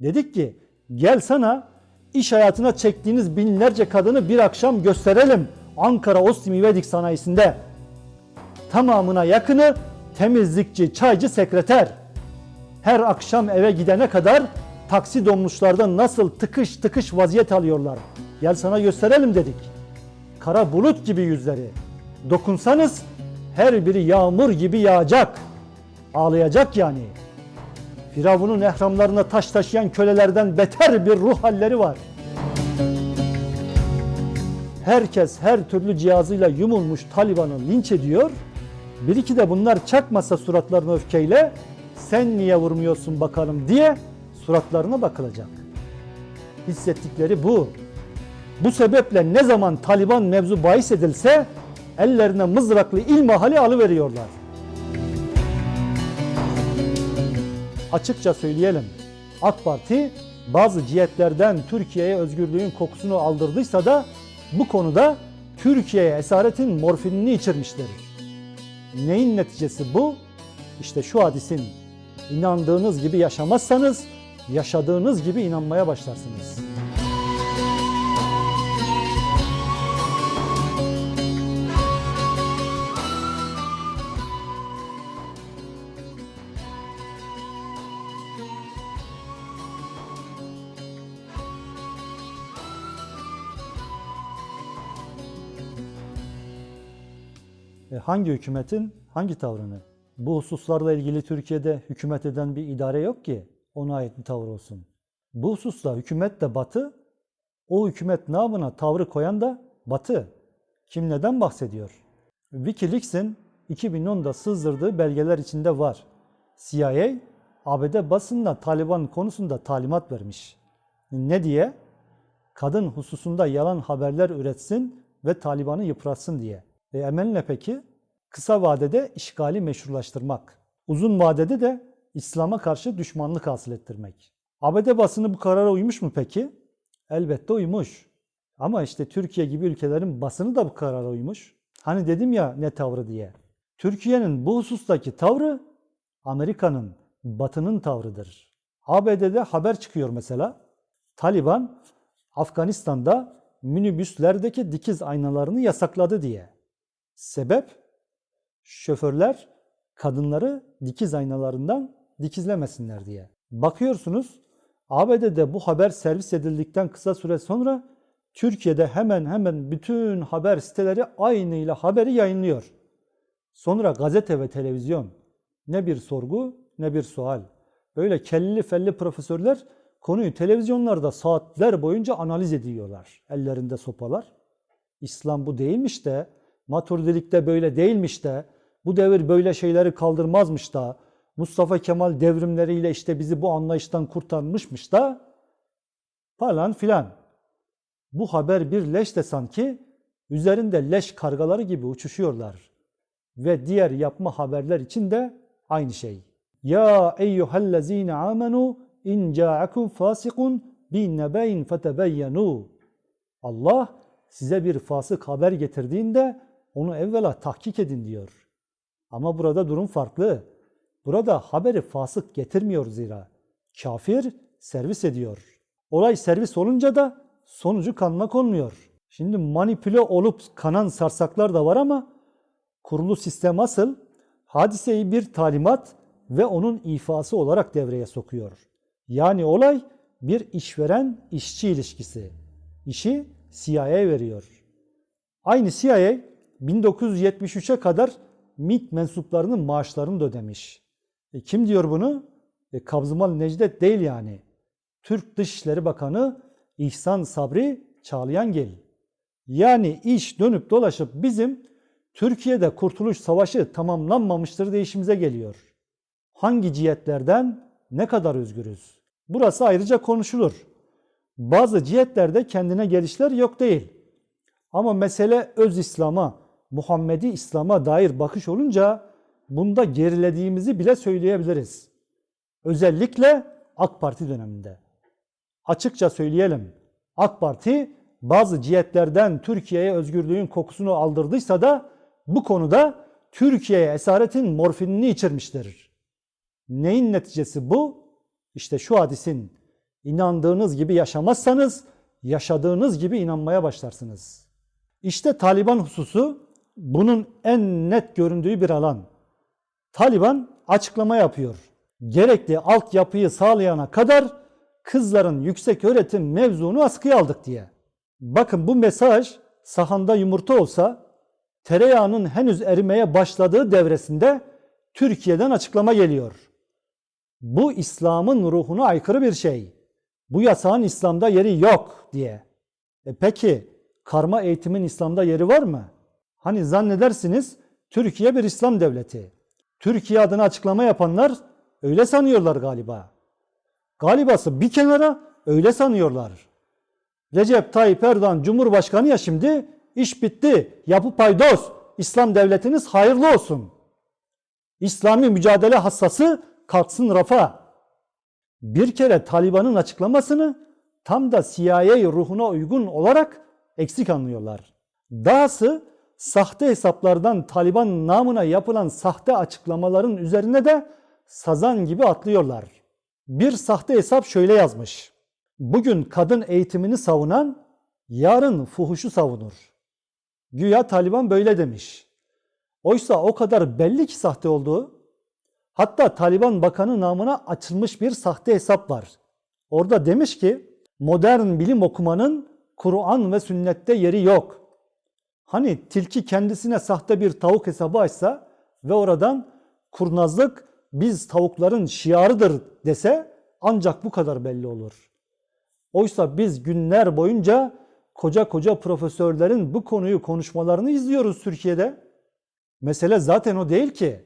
Dedik ki gel sana iş hayatına çektiğiniz binlerce kadını bir akşam gösterelim. Ankara Ostim İvedik sanayisinde. Tamamına yakını temizlikçi, çaycı, sekreter. Her akşam eve gidene kadar taksi dolmuşlarda nasıl tıkış tıkış vaziyet alıyorlar. Gel sana gösterelim dedik. Kara bulut gibi yüzleri. Dokunsanız her biri yağmur gibi yağacak. Ağlayacak yani. Firavun'un ehramlarına taş taşıyan kölelerden beter bir ruh halleri var. Herkes her türlü cihazıyla yumulmuş Taliban'ı linç ediyor. Bir iki de bunlar çakmasa suratlarına öfkeyle sen niye vurmuyorsun bakalım diye suratlarına bakılacak. Hissettikleri bu. Bu sebeple ne zaman Taliban mevzu bahis edilse ellerine mızraklı ilmihali alıveriyorlar. Açıkça söyleyelim. AK Parti bazı cihetlerden Türkiye'ye özgürlüğün kokusunu aldırdıysa da bu konuda Türkiye'ye esaretin morfinini içirmiştir. Neyin neticesi bu? İşte şu hadisin. İnandığınız gibi yaşamazsanız yaşadığınız gibi inanmaya başlarsınız. Hangi hükümetin hangi tavrını? Bu hususlarla ilgili Türkiye'de hükümet eden bir idare yok ki ona ait bir tavır olsun. Bu hususta hükümet de batı, o hükümet namına tavrı koyan da batı. Kim neden bahsediyor? Wikileaks'in 2010'da sızdırdığı belgeler içinde var. CIA, ABD basınına Taliban konusunda talimat vermiş. Ne diye? Kadın hususunda yalan haberler üretsin ve Taliban'ı yıpratsın diye. E emel ne peki? Kısa vadede işgali meşrulaştırmak. Uzun vadede de İslam'a karşı düşmanlık hasıl ettirmek. ABD basını bu karara uymuş mu peki? Elbette uymuş. Ama işte Türkiye gibi ülkelerin basını da bu karara uymuş. Hani dedim ya ne tavrı diye. Türkiye'nin bu husustaki tavrı Amerika'nın, Batı'nın tavrıdır. ABD'de haber çıkıyor mesela. Taliban Afganistan'da minibüslerdeki dikiz aynalarını yasakladı diye. Sebep şoförler kadınları dikiz aynalarından dikizlemesinler diye. Bakıyorsunuz ABD'de bu haber servis edildikten kısa süre sonra Türkiye'de hemen hemen bütün haber siteleri aynıyla haberi yayınlıyor. Sonra gazete ve televizyon ne bir sorgu ne bir sual. Böyle kelli felli profesörler konuyu televizyonlarda saatler boyunca analiz ediyorlar. Ellerinde sopalar. İslam bu değilmiş de, maturidilikte böyle değilmiş de, bu devir böyle şeyleri kaldırmazmış da, Mustafa Kemal devrimleriyle işte bizi bu anlayıştan kurtarmışmış da falan filan. Bu haber bir leş de sanki üzerinde leş kargaları gibi uçuşuyorlar. Ve diğer yapma haberler için de aynı şey. Ya eyyühellezine amenu in ca'akum fasikun bi nebeyin fetebeyyenu. Allah size bir fasık haber getirdiğinde onu evvela tahkik edin diyor. Ama burada durum farklı. Burada haberi fasık getirmiyor zira. Kafir servis ediyor. Olay servis olunca da sonucu kanmak olmuyor. Şimdi manipüle olup kanan sarsaklar da var ama kurulu sistem asıl hadiseyi bir talimat ve onun ifası olarak devreye sokuyor. Yani olay bir işveren işçi ilişkisi. İşi CIA'ya veriyor. Aynı CIA 1973'e kadar MİT mensuplarının maaşlarını da ödemiş. E kim diyor bunu? E, Kabzımal Necdet değil yani. Türk Dışişleri Bakanı İhsan Sabri Çağlayangil. Yani iş dönüp dolaşıp bizim Türkiye'de Kurtuluş Savaşı tamamlanmamıştır değişimize geliyor. Hangi cihetlerden ne kadar özgürüz? Burası ayrıca konuşulur. Bazı cihetlerde kendine gelişler yok değil. Ama mesele öz İslam'a, Muhammedi İslam'a dair bakış olunca bunda gerilediğimizi bile söyleyebiliriz. Özellikle AK Parti döneminde. Açıkça söyleyelim. AK Parti bazı cihetlerden Türkiye'ye özgürlüğün kokusunu aldırdıysa da bu konuda Türkiye'ye esaretin morfinini içirmiştir. Neyin neticesi bu? İşte şu hadisin. İnandığınız gibi yaşamazsanız yaşadığınız gibi inanmaya başlarsınız. İşte Taliban hususu bunun en net göründüğü bir alan. Taliban açıklama yapıyor. Gerekli altyapıyı sağlayana kadar kızların yüksek öğretim mevzunu askıya aldık diye. Bakın bu mesaj sahanda yumurta olsa tereyağının henüz erimeye başladığı devresinde Türkiye'den açıklama geliyor. Bu İslam'ın ruhuna aykırı bir şey. Bu yasağın İslam'da yeri yok diye. E peki karma eğitimin İslam'da yeri var mı? Hani zannedersiniz Türkiye bir İslam devleti. Türkiye adına açıklama yapanlar öyle sanıyorlar galiba. Galibası bir kenara öyle sanıyorlar. Recep Tayyip Erdoğan Cumhurbaşkanı ya şimdi iş bitti. Yapı paydos. İslam devletiniz hayırlı olsun. İslami mücadele hassası kalksın rafa. Bir kere Taliban'ın açıklamasını tam da CIA ruhuna uygun olarak eksik anlıyorlar. Dahası sahte hesaplardan Taliban namına yapılan sahte açıklamaların üzerine de sazan gibi atlıyorlar. Bir sahte hesap şöyle yazmış. Bugün kadın eğitimini savunan yarın fuhuşu savunur. Güya Taliban böyle demiş. Oysa o kadar belli ki sahte olduğu. Hatta Taliban Bakanı namına açılmış bir sahte hesap var. Orada demiş ki modern bilim okumanın Kur'an ve sünnette yeri yok. Hani tilki kendisine sahte bir tavuk hesabı açsa ve oradan kurnazlık biz tavukların şiarıdır dese ancak bu kadar belli olur. Oysa biz günler boyunca koca koca profesörlerin bu konuyu konuşmalarını izliyoruz Türkiye'de. Mesele zaten o değil ki.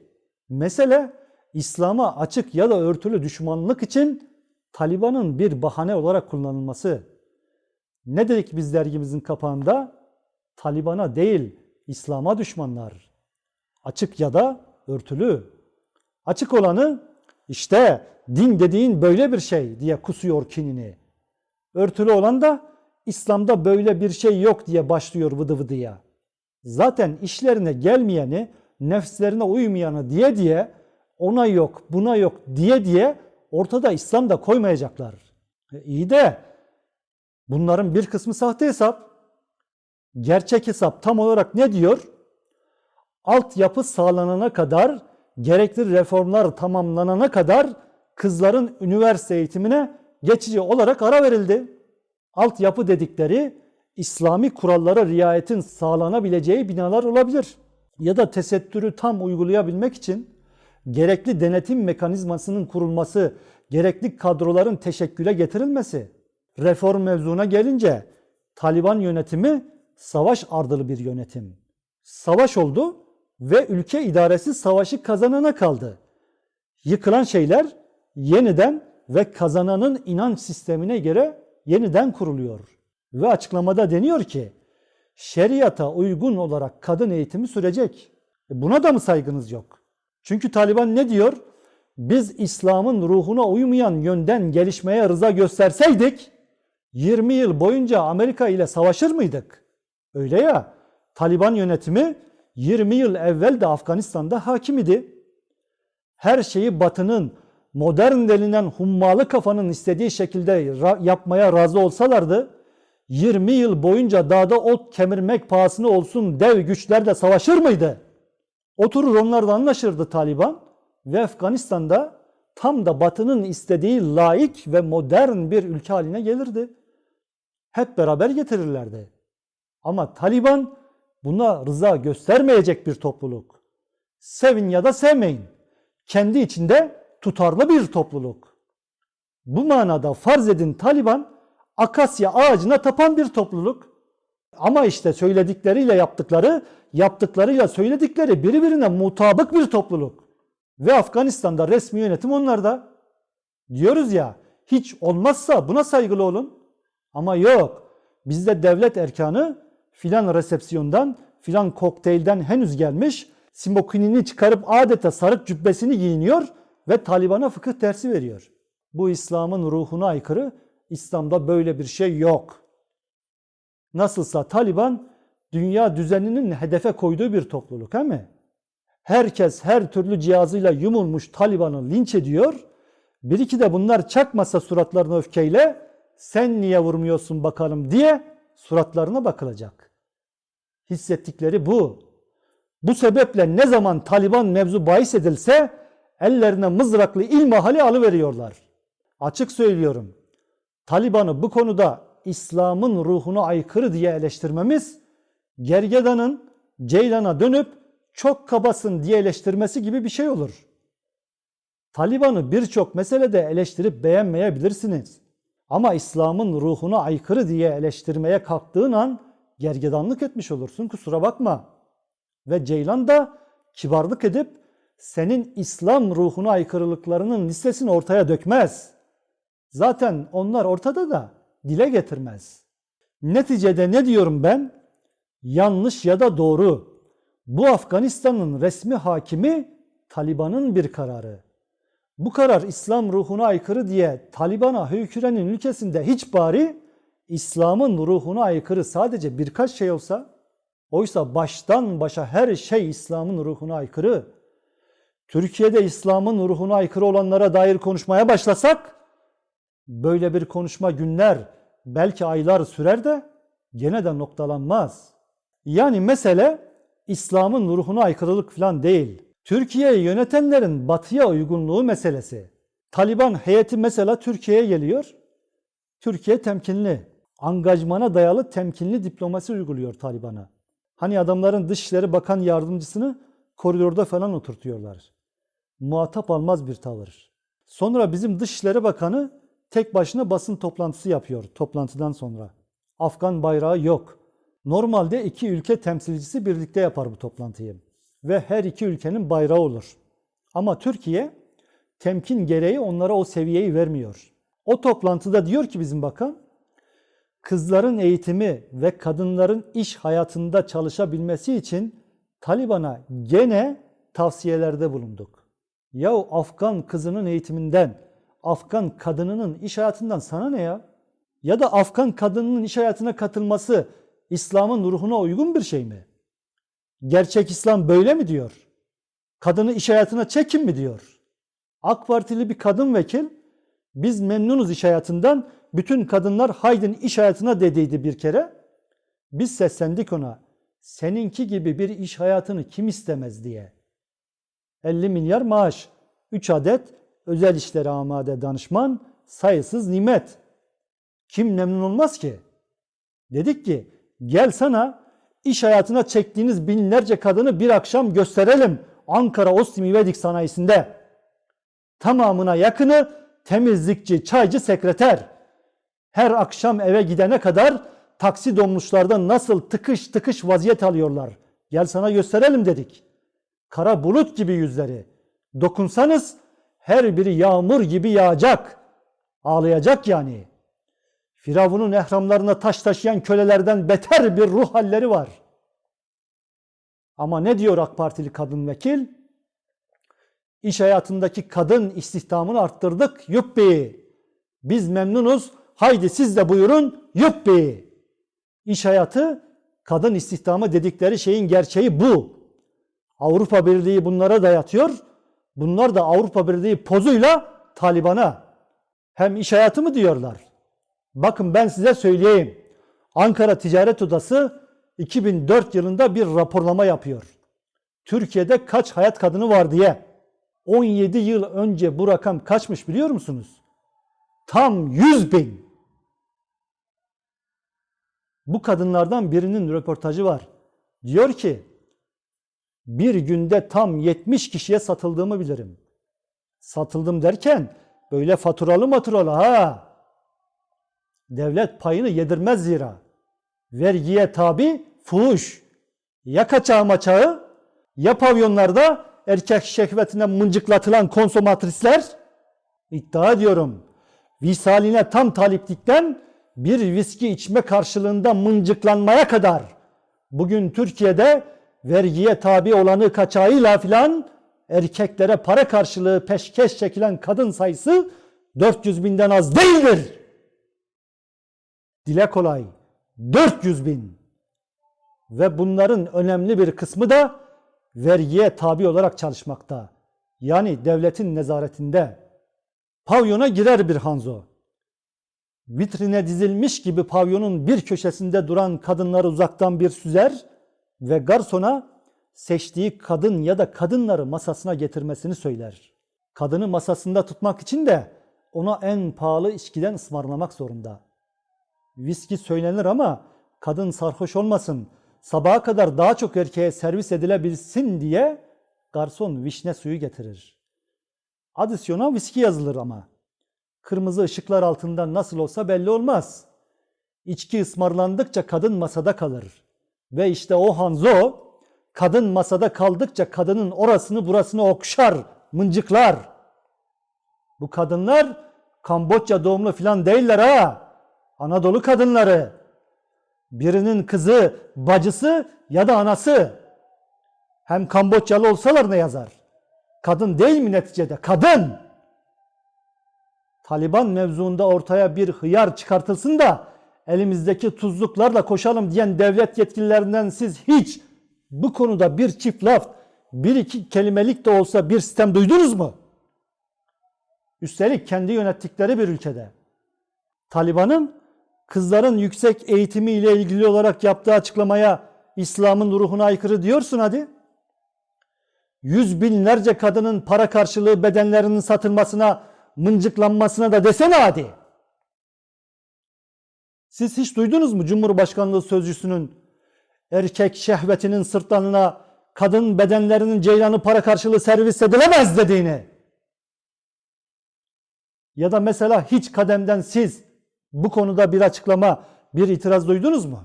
Mesele İslam'a açık ya da örtülü düşmanlık için Taliban'ın bir bahane olarak kullanılması. Ne dedik biz dergimizin kapağında? Taliban'a değil, İslam'a düşmanlar. Açık ya da örtülü. Açık olanı işte din dediğin böyle bir şey diye kusuyor kinini. Örtülü olan da İslam'da böyle bir şey yok diye başlıyor vıdı vıdıya. Zaten işlerine gelmeyeni, nefslerine uymayanı diye diye ona yok, buna yok diye diye ortada İslam da koymayacaklar. E iyi de bunların bir kısmı sahte hesap. Gerçek hesap tam olarak ne diyor? Altyapı sağlanana kadar, gerekli reformlar tamamlanana kadar kızların üniversite eğitimine geçici olarak ara verildi. Altyapı dedikleri İslami kurallara riayetin sağlanabileceği binalar olabilir. Ya da tesettürü tam uygulayabilmek için gerekli denetim mekanizmasının kurulması, gerekli kadroların teşekküle getirilmesi. Reform mevzuna gelince Taliban yönetimi savaş ardılı bir yönetim. Savaş oldu ve ülke idaresi savaşı kazanana kaldı. Yıkılan şeyler yeniden ve kazananın inanç sistemine göre yeniden kuruluyor. Ve açıklamada deniyor ki şeriata uygun olarak kadın eğitimi sürecek. E buna da mı saygınız yok? Çünkü Taliban ne diyor? Biz İslam'ın ruhuna uymayan yönden gelişmeye rıza gösterseydik 20 yıl boyunca Amerika ile savaşır mıydık? Öyle ya. Taliban yönetimi 20 yıl evvel de Afganistan'da hakim idi. Her şeyi Batı'nın modern denilen hummalı kafanın istediği şekilde yapmaya razı olsalardı 20 yıl boyunca dağda ot kemirmek pahasına olsun dev güçlerle savaşır mıydı? Oturur onlarla anlaşırdı Taliban ve Afganistan'da tam da Batı'nın istediği laik ve modern bir ülke haline gelirdi. Hep beraber getirirlerdi. Ama Taliban buna rıza göstermeyecek bir topluluk. Sevin ya da sevmeyin. Kendi içinde tutarlı bir topluluk. Bu manada farz edin Taliban akasya ağacına tapan bir topluluk. Ama işte söyledikleriyle yaptıkları, yaptıklarıyla söyledikleri birbirine mutabık bir topluluk. Ve Afganistan'da resmi yönetim onlarda. Diyoruz ya hiç olmazsa buna saygılı olun. Ama yok. Bizde devlet erkanı filan resepsiyondan, filan kokteylden henüz gelmiş, simokinini çıkarıp adeta sarık cübbesini giyiniyor ve Taliban'a fıkıh dersi veriyor. Bu İslam'ın ruhuna aykırı, İslam'da böyle bir şey yok. Nasılsa Taliban dünya düzeninin hedefe koyduğu bir topluluk değil mi? Herkes her türlü cihazıyla yumulmuş Taliban'ı linç ediyor Bir iki de bunlar çakmasa suratlarına öfkeyle sen niye vurmuyorsun bakalım diye suratlarına bakılacak. Hissettikleri bu. Bu sebeple ne zaman Taliban mevzu bahis edilse ellerine mızraklı ilmihali alıveriyorlar. Açık söylüyorum. Taliban'ı bu konuda İslam'ın ruhuna aykırı diye eleştirmemiz gergedanın ceylana dönüp çok kabasın diye eleştirmesi gibi bir şey olur. Taliban'ı birçok meselede eleştirip beğenmeyebilirsiniz. Ama İslam'ın ruhuna aykırı diye eleştirmeye kalktığın an gergedanlık etmiş olursun kusura bakma. Ve Ceylan da kibarlık edip senin İslam ruhuna aykırılıklarının listesini ortaya dökmez. Zaten onlar ortada da dile getirmez. Neticede ne diyorum ben? Yanlış ya da doğru. Bu Afganistan'ın resmi hakimi Taliban'ın bir kararı. Bu karar İslam ruhuna aykırı diye Taliban'a hükürenin ülkesinde hiç bari İslam'ın ruhuna aykırı sadece birkaç şey olsa oysa baştan başa her şey İslam'ın ruhuna aykırı. Türkiye'de İslam'ın ruhuna aykırı olanlara dair konuşmaya başlasak böyle bir konuşma günler belki aylar sürer de gene de noktalanmaz. Yani mesele İslam'ın ruhuna aykırılık falan değil. Türkiye'yi yönetenlerin batıya uygunluğu meselesi. Taliban heyeti mesela Türkiye'ye geliyor. Türkiye temkinli, angajmana dayalı temkinli diplomasi uyguluyor Taliban'a. Hani adamların Dışişleri Bakan Yardımcısını koridorda falan oturtuyorlar. Muhatap almaz bir tavır. Sonra bizim Dışişleri Bakanı tek başına basın toplantısı yapıyor toplantıdan sonra. Afgan bayrağı yok. Normalde iki ülke temsilcisi birlikte yapar bu toplantıyı ve her iki ülkenin bayrağı olur. Ama Türkiye temkin gereği onlara o seviyeyi vermiyor. O toplantıda diyor ki bizim bakan, kızların eğitimi ve kadınların iş hayatında çalışabilmesi için Taliban'a gene tavsiyelerde bulunduk. Ya Afgan kızının eğitiminden, Afgan kadınının iş hayatından sana ne ya? Ya da Afgan kadınının iş hayatına katılması İslam'ın ruhuna uygun bir şey mi? Gerçek İslam böyle mi diyor? Kadını iş hayatına çekin mi diyor? AK Partili bir kadın vekil biz memnunuz iş hayatından bütün kadınlar haydin iş hayatına dediydi bir kere. Biz seslendik ona seninki gibi bir iş hayatını kim istemez diye. 50 milyar maaş, 3 adet özel işlere amade danışman, sayısız nimet. Kim memnun olmaz ki? Dedik ki gel sana iş hayatına çektiğiniz binlerce kadını bir akşam gösterelim Ankara Ostim İvedik sanayisinde. Tamamına yakını temizlikçi, çaycı, sekreter. Her akşam eve gidene kadar taksi dolmuşlarda nasıl tıkış tıkış vaziyet alıyorlar. Gel sana gösterelim dedik. Kara bulut gibi yüzleri. Dokunsanız her biri yağmur gibi yağacak. Ağlayacak yani. Firavun'un ehramlarına taş taşıyan kölelerden beter bir ruh halleri var. Ama ne diyor AK Partili kadın vekil? İş hayatındaki kadın istihdamını arttırdık. Yuppi. Biz memnunuz. Haydi siz de buyurun. Yuppi. İş hayatı kadın istihdamı dedikleri şeyin gerçeği bu. Avrupa Birliği bunlara dayatıyor. Bunlar da Avrupa Birliği pozuyla Taliban'a hem iş hayatı mı diyorlar? Bakın ben size söyleyeyim. Ankara Ticaret Odası 2004 yılında bir raporlama yapıyor. Türkiye'de kaç hayat kadını var diye. 17 yıl önce bu rakam kaçmış biliyor musunuz? Tam 100 bin. Bu kadınlardan birinin röportajı var. Diyor ki bir günde tam 70 kişiye satıldığımı bilirim. Satıldım derken böyle faturalı maturalı ha. Devlet payını yedirmez zira. Vergiye tabi fuhuş. Ya kaçağı maçağı ya pavyonlarda erkek şehvetine mıncıklatılan konsomatrisler iddia ediyorum. Visaline tam taliplikten bir viski içme karşılığında mıncıklanmaya kadar bugün Türkiye'de vergiye tabi olanı kaçağıyla filan erkeklere para karşılığı peşkeş çekilen kadın sayısı 400 binden az değildir. Dile kolay 400 bin ve bunların önemli bir kısmı da vergiye tabi olarak çalışmakta. Yani devletin nezaretinde. Pavyona girer bir Hanzo. Vitrine dizilmiş gibi pavyonun bir köşesinde duran kadınları uzaktan bir süzer ve garsona seçtiği kadın ya da kadınları masasına getirmesini söyler. Kadını masasında tutmak için de ona en pahalı içkiden ısmarlamak zorunda. Viski söylenir ama kadın sarhoş olmasın, sabaha kadar daha çok erkeğe servis edilebilsin diye garson vişne suyu getirir. Adisyona viski yazılır ama. Kırmızı ışıklar altında nasıl olsa belli olmaz. İçki ısmarlandıkça kadın masada kalır. Ve işte o Hanzo kadın masada kaldıkça kadının orasını burasını okşar, mıncıklar. Bu kadınlar Kamboçya doğumlu filan değiller ha. Anadolu kadınları. Birinin kızı, bacısı ya da anası. Hem Kamboçyalı olsalar ne yazar? Kadın değil mi neticede? Kadın. Taliban mevzuunda ortaya bir hıyar çıkartılsın da elimizdeki tuzluklarla koşalım diyen devlet yetkililerinden siz hiç bu konuda bir çift laf, bir iki kelimelik de olsa bir sistem duydunuz mu? Üstelik kendi yönettikleri bir ülkede. Taliban'ın kızların yüksek eğitimi ile ilgili olarak yaptığı açıklamaya İslam'ın ruhuna aykırı diyorsun hadi. Yüz binlerce kadının para karşılığı bedenlerinin satılmasına, mıncıklanmasına da desene hadi. Siz hiç duydunuz mu Cumhurbaşkanlığı sözcüsünün erkek şehvetinin sırtlanına kadın bedenlerinin ceylanı para karşılığı servis edilemez dediğini? Ya da mesela hiç kademden siz bu konuda bir açıklama, bir itiraz duydunuz mu?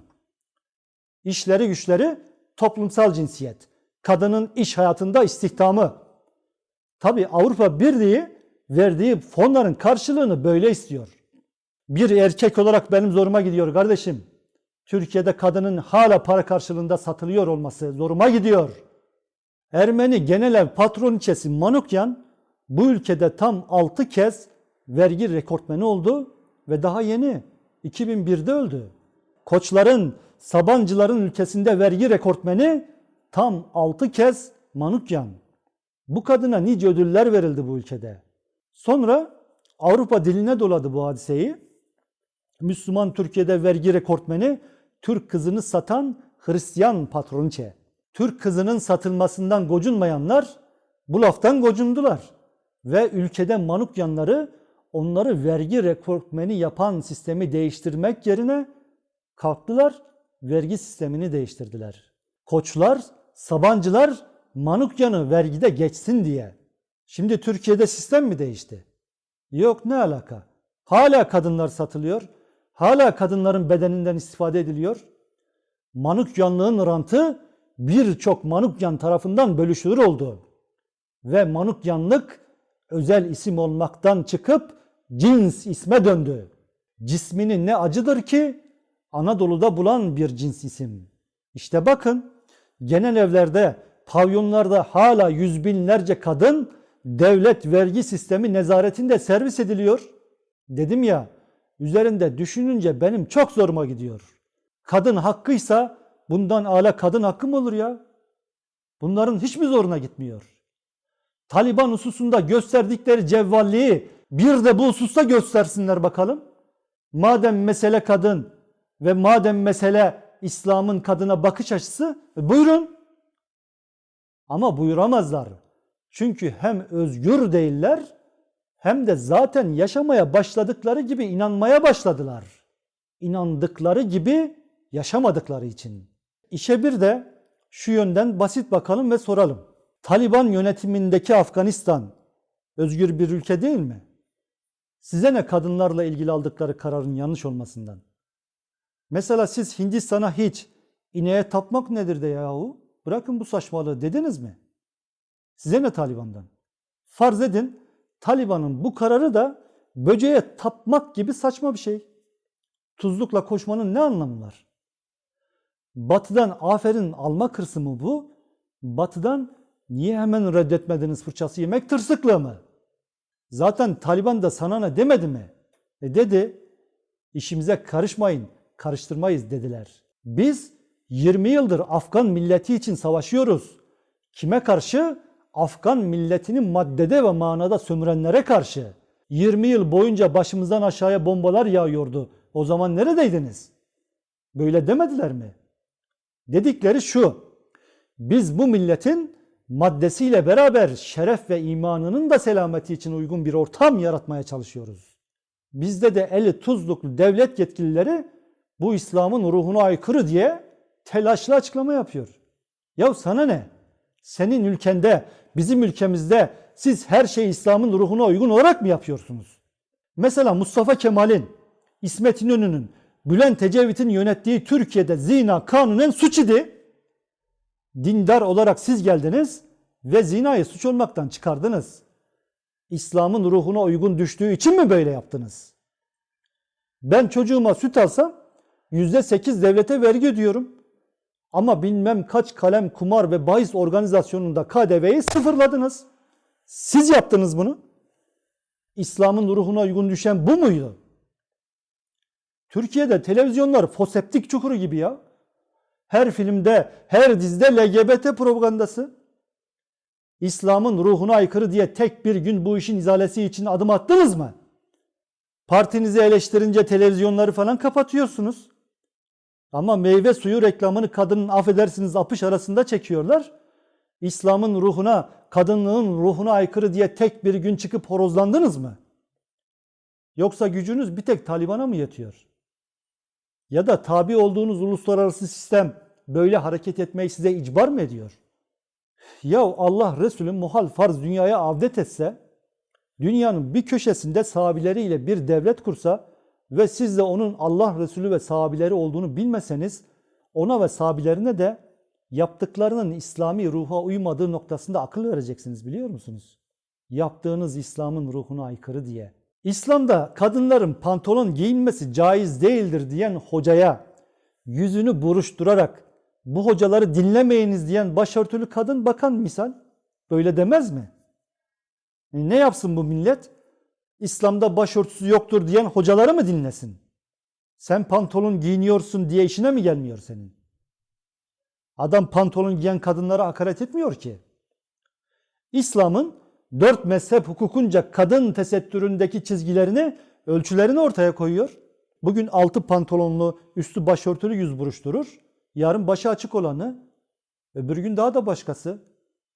İşleri güçleri toplumsal cinsiyet. Kadının iş hayatında istihdamı. Tabi Avrupa Birliği verdiği fonların karşılığını böyle istiyor. Bir erkek olarak benim zoruma gidiyor kardeşim. Türkiye'de kadının hala para karşılığında satılıyor olması zoruma gidiyor. Ermeni genel ev patroniçesi Manukyan bu ülkede tam 6 kez vergi rekortmeni oldu ve daha yeni 2001'de öldü. Koçların, Sabancıların ülkesinde vergi rekortmeni tam 6 kez Manukyan. Bu kadına nice ödüller verildi bu ülkede. Sonra Avrupa diline doladı bu hadiseyi. Müslüman Türkiye'de vergi rekortmeni Türk kızını satan Hristiyan patronçe. Türk kızının satılmasından gocunmayanlar bu laftan gocundular. Ve ülkede manukyanları onları vergi rekortmeni yapan sistemi değiştirmek yerine kalktılar vergi sistemini değiştirdiler. Koçlar, Sabancılar Manukyan'ı vergide geçsin diye. Şimdi Türkiye'de sistem mi değişti? Yok ne alaka? Hala kadınlar satılıyor. Hala kadınların bedeninden istifade ediliyor. Manukyanlığın rantı birçok Manukyan tarafından bölüşülür oldu. Ve Manukyanlık özel isim olmaktan çıkıp cins isme döndü. Cismini ne acıdır ki Anadolu'da bulan bir cins isim. İşte bakın genel evlerde, pavyonlarda hala yüz binlerce kadın devlet vergi sistemi nezaretinde servis ediliyor. Dedim ya üzerinde düşününce benim çok zoruma gidiyor. Kadın hakkıysa bundan ala kadın hakkı mı olur ya? Bunların hiç mi zoruna gitmiyor? Taliban hususunda gösterdikleri cevvalliği bir de bu hususta göstersinler bakalım. Madem mesele kadın ve madem mesele İslam'ın kadına bakış açısı buyurun. Ama buyuramazlar. Çünkü hem özgür değiller hem de zaten yaşamaya başladıkları gibi inanmaya başladılar. İnandıkları gibi yaşamadıkları için. İşe bir de şu yönden basit bakalım ve soralım. Taliban yönetimindeki Afganistan özgür bir ülke değil mi? Size ne kadınlarla ilgili aldıkları kararın yanlış olmasından? Mesela siz Hindistan'a hiç ineğe tapmak nedir de yahu? Bırakın bu saçmalığı dediniz mi? Size ne Taliban'dan? Farz edin Taliban'ın bu kararı da böceğe tapmak gibi saçma bir şey. Tuzlukla koşmanın ne anlamı var? Batı'dan aferin alma hırsı mı bu? Batı'dan niye hemen reddetmediniz fırçası yemek tırsıklığı mı? Zaten Taliban da sana ne demedi mi? E dedi, işimize karışmayın, karıştırmayız dediler. Biz 20 yıldır Afgan milleti için savaşıyoruz. Kime karşı? Afgan milletini maddede ve manada sömürenlere karşı. 20 yıl boyunca başımızdan aşağıya bombalar yağıyordu. O zaman neredeydiniz? Böyle demediler mi? Dedikleri şu. Biz bu milletin maddesiyle beraber şeref ve imanının da selameti için uygun bir ortam yaratmaya çalışıyoruz. Bizde de eli tuzluklu devlet yetkilileri bu İslam'ın ruhuna aykırı diye telaşlı açıklama yapıyor. Ya sana ne? Senin ülkende, bizim ülkemizde siz her şeyi İslam'ın ruhuna uygun olarak mı yapıyorsunuz? Mesela Mustafa Kemal'in, İsmet İnönü'nün, Bülent Ecevit'in yönettiği Türkiye'de zina kanunen suç idi. Dindar olarak siz geldiniz ve zinayı suç olmaktan çıkardınız. İslam'ın ruhuna uygun düştüğü için mi böyle yaptınız? Ben çocuğuma süt alsam yüzde sekiz devlete vergi ödüyorum. Ama bilmem kaç kalem kumar ve bahis organizasyonunda KDV'yi sıfırladınız. Siz yaptınız bunu. İslam'ın ruhuna uygun düşen bu muydu? Türkiye'de televizyonlar foseptik çukuru gibi ya. Her filmde, her dizide LGBT propagandası. İslam'ın ruhuna aykırı diye tek bir gün bu işin izalesi için adım attınız mı? Partinizi eleştirince televizyonları falan kapatıyorsunuz. Ama meyve suyu reklamını kadının affedersiniz apış arasında çekiyorlar. İslam'ın ruhuna, kadınlığın ruhuna aykırı diye tek bir gün çıkıp horozlandınız mı? Yoksa gücünüz bir tek Taliban'a mı yetiyor? Ya da tabi olduğunuz uluslararası sistem böyle hareket etmeyi size icbar mı ediyor? Ya Allah Resulü muhal farz dünyaya avdet etse, dünyanın bir köşesinde sahabileriyle bir devlet kursa ve siz de onun Allah Resulü ve sahabileri olduğunu bilmeseniz, ona ve sahabilerine de yaptıklarının İslami ruha uymadığı noktasında akıl vereceksiniz biliyor musunuz? Yaptığınız İslam'ın ruhuna aykırı diye. İslam'da kadınların pantolon giyinmesi caiz değildir diyen hocaya yüzünü buruşturarak bu hocaları dinlemeyiniz diyen başörtülü kadın bakan misal böyle demez mi? E ne yapsın bu millet? İslam'da başörtüsü yoktur diyen hocaları mı dinlesin? Sen pantolon giyiniyorsun diye işine mi gelmiyor senin? Adam pantolon giyen kadınlara hakaret etmiyor ki. İslam'ın dört mezhep hukukunca kadın tesettüründeki çizgilerini, ölçülerini ortaya koyuyor. Bugün altı pantolonlu, üstü başörtülü yüz buruşturur. Yarın başı açık olanı, öbür gün daha da başkası.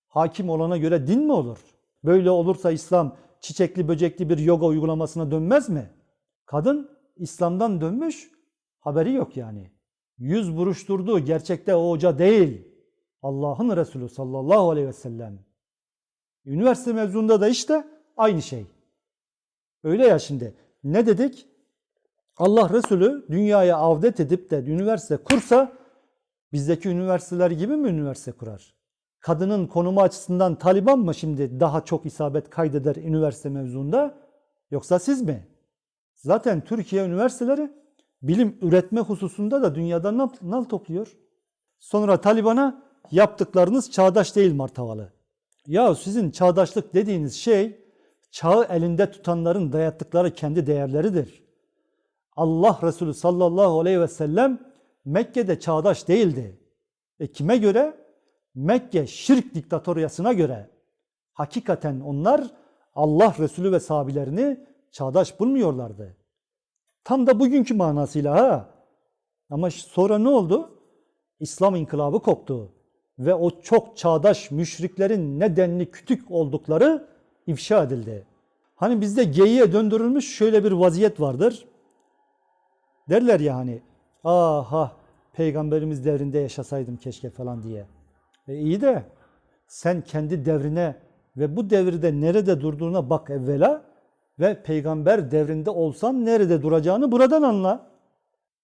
Hakim olana göre din mi olur? Böyle olursa İslam çiçekli böcekli bir yoga uygulamasına dönmez mi? Kadın İslam'dan dönmüş, haberi yok yani. Yüz buruşturduğu gerçekte o hoca değil. Allah'ın Resulü sallallahu aleyhi ve sellem. Üniversite mezununda da işte aynı şey. Öyle ya şimdi. Ne dedik? Allah Resulü dünyaya avdet edip de üniversite kursa bizdeki üniversiteler gibi mi üniversite kurar? Kadının konumu açısından Taliban mı şimdi daha çok isabet kaydeder üniversite mevzuunda yoksa siz mi? Zaten Türkiye üniversiteleri bilim üretme hususunda da dünyada nal, nal topluyor. Sonra Taliban'a yaptıklarınız çağdaş değil martavalı. Ya sizin çağdaşlık dediğiniz şey çağı elinde tutanların dayattıkları kendi değerleridir. Allah Resulü sallallahu aleyhi ve sellem Mekke'de çağdaş değildi. E kime göre? Mekke şirk diktatoryasına göre. Hakikaten onlar Allah Resulü ve sahabilerini çağdaş bulmuyorlardı. Tam da bugünkü manasıyla ha. Ama sonra ne oldu? İslam inkılabı koptu ve o çok çağdaş müşriklerin nedenli kütük oldukları ifşa edildi. Hani bizde geyiğe döndürülmüş şöyle bir vaziyet vardır. Derler ya hani aha peygamberimiz devrinde yaşasaydım keşke falan diye. E iyi de sen kendi devrine ve bu devirde nerede durduğuna bak evvela ve peygamber devrinde olsan nerede duracağını buradan anla.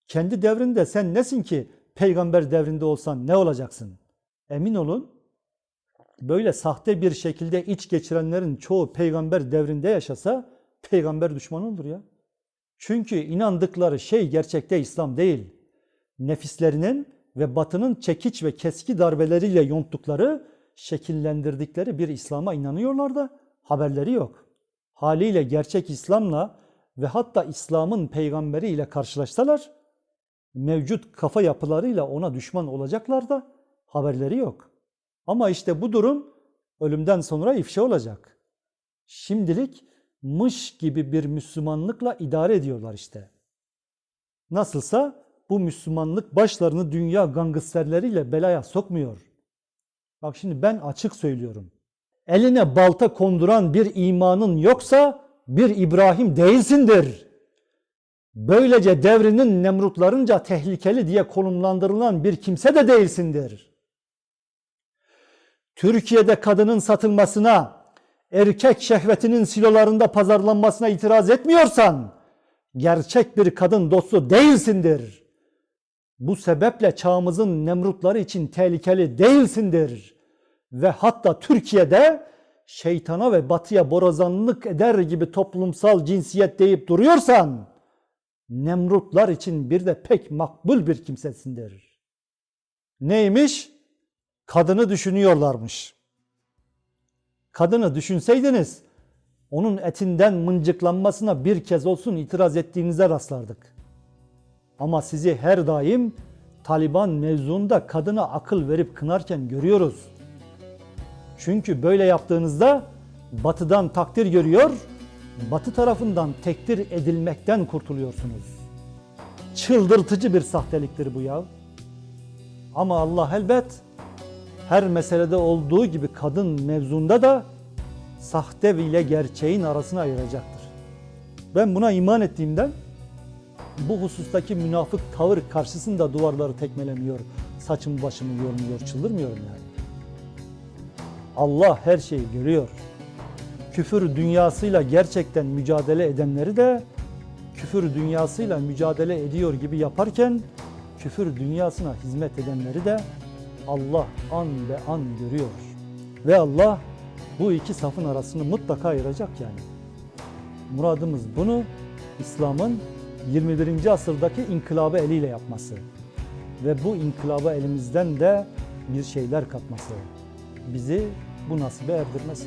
Kendi devrinde sen nesin ki peygamber devrinde olsan ne olacaksın? Emin olun böyle sahte bir şekilde iç geçirenlerin çoğu peygamber devrinde yaşasa peygamber düşmanı olur ya. Çünkü inandıkları şey gerçekte İslam değil. Nefislerinin ve batının çekiç ve keski darbeleriyle yonttukları, şekillendirdikleri bir İslam'a inanıyorlar da haberleri yok. Haliyle gerçek İslam'la ve hatta İslam'ın peygamberi ile karşılaşsalar, mevcut kafa yapılarıyla ona düşman olacaklar da haberleri yok. Ama işte bu durum ölümden sonra ifşa olacak. Şimdilik mış gibi bir Müslümanlıkla idare ediyorlar işte. Nasılsa bu Müslümanlık başlarını dünya gangsterleriyle belaya sokmuyor. Bak şimdi ben açık söylüyorum. Eline balta konduran bir imanın yoksa bir İbrahim değilsindir. Böylece devrinin Nemrutlarınca tehlikeli diye konumlandırılan bir kimse de değilsindir. Türkiye'de kadının satılmasına, erkek şehvetinin silolarında pazarlanmasına itiraz etmiyorsan, gerçek bir kadın dostu değilsindir. Bu sebeple çağımızın Nemrutları için tehlikeli değilsindir. Ve hatta Türkiye'de şeytana ve batıya borazanlık eder gibi toplumsal cinsiyet deyip duruyorsan, Nemrutlar için bir de pek makbul bir kimsesindir. Neymiş? Kadını düşünüyorlarmış. Kadını düşünseydiniz, onun etinden mıncıklanmasına bir kez olsun itiraz ettiğinize rastlardık. Ama sizi her daim Taliban mevzuunda kadına akıl verip kınarken görüyoruz. Çünkü böyle yaptığınızda batıdan takdir görüyor, batı tarafından tekdir edilmekten kurtuluyorsunuz. Çıldırtıcı bir sahteliktir bu ya. Ama Allah elbet her meselede olduğu gibi kadın mevzunda da sahte ile gerçeğin arasını ayıracaktır. Ben buna iman ettiğimden bu husustaki münafık tavır karşısında duvarları tekmelemiyor, saçımı başımı yormuyor, çıldırmıyorum yani. Allah her şeyi görüyor. Küfür dünyasıyla gerçekten mücadele edenleri de küfür dünyasıyla mücadele ediyor gibi yaparken küfür dünyasına hizmet edenleri de Allah an be an görüyor. Ve Allah bu iki safın arasını mutlaka ayıracak yani. Muradımız bunu İslam'ın 21. asırdaki inkılabı eliyle yapması ve bu inkılaba elimizden de bir şeyler katması. Bizi bu nasibe erdirmesi.